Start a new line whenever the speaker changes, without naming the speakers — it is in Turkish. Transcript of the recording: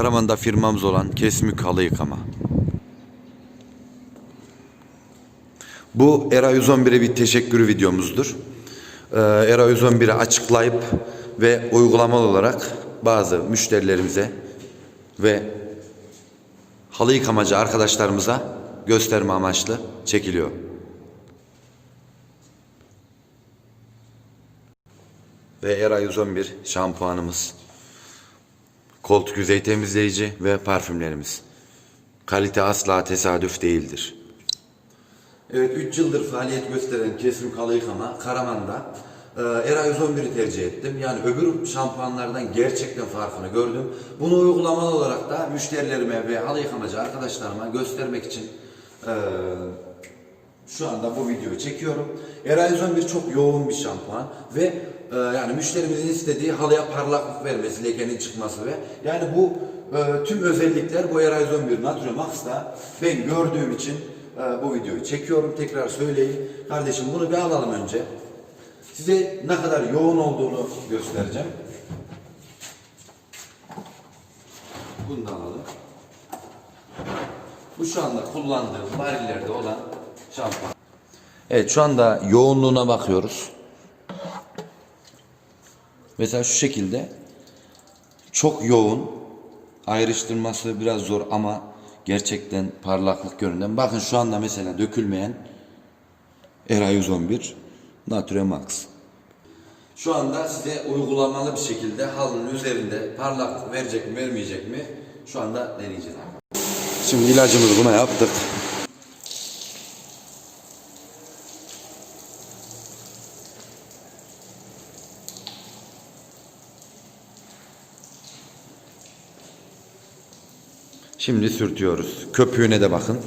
Karaman'da firmamız olan Kesmük Halı Yıkama. Bu Era 111'e bir teşekkür videomuzdur. Ee, Era 111'i açıklayıp ve uygulamalı olarak bazı müşterilerimize ve halı yıkamacı arkadaşlarımıza gösterme amaçlı çekiliyor. Ve Era 111 şampuanımız, koltuk yüzey temizleyici ve parfümlerimiz. Kalite asla tesadüf değildir. Evet 3 yıldır faaliyet gösteren kesim kalı yıkama Karaman'da e, Era 111'i tercih ettim. Yani öbür şampuanlardan gerçekten farkını gördüm. Bunu uygulamalı olarak da müşterilerime ve halı yıkamacı arkadaşlarıma göstermek için e, şu anda bu videoyu çekiyorum. Era 111 çok yoğun bir şampuan ve e, yani müşterimizin istediği halıya parlaklık vermesi, lekenin çıkması ve yani bu e, tüm özellikler bu Era 111 Natura Max'ta ben gördüğüm için e, bu videoyu çekiyorum. Tekrar söyleyeyim. Kardeşim bunu bir alalım önce. Size ne kadar yoğun olduğunu göstereceğim. Bunu da alalım. Bu şu anda kullandığım varillerde olan şampuan. Evet şu anda yoğunluğuna bakıyoruz. Mesela şu şekilde çok yoğun ayrıştırması biraz zor ama gerçekten parlaklık yönünden. Bakın şu anda mesela dökülmeyen Era 111 Nature Max. Şu anda size uygulamalı bir şekilde halının üzerinde parlaklık verecek mi vermeyecek mi şu anda deneyeceğiz. Şimdi ilacımızı buna yaptık. Şimdi sürtüyoruz. Köpüğüne de bakın.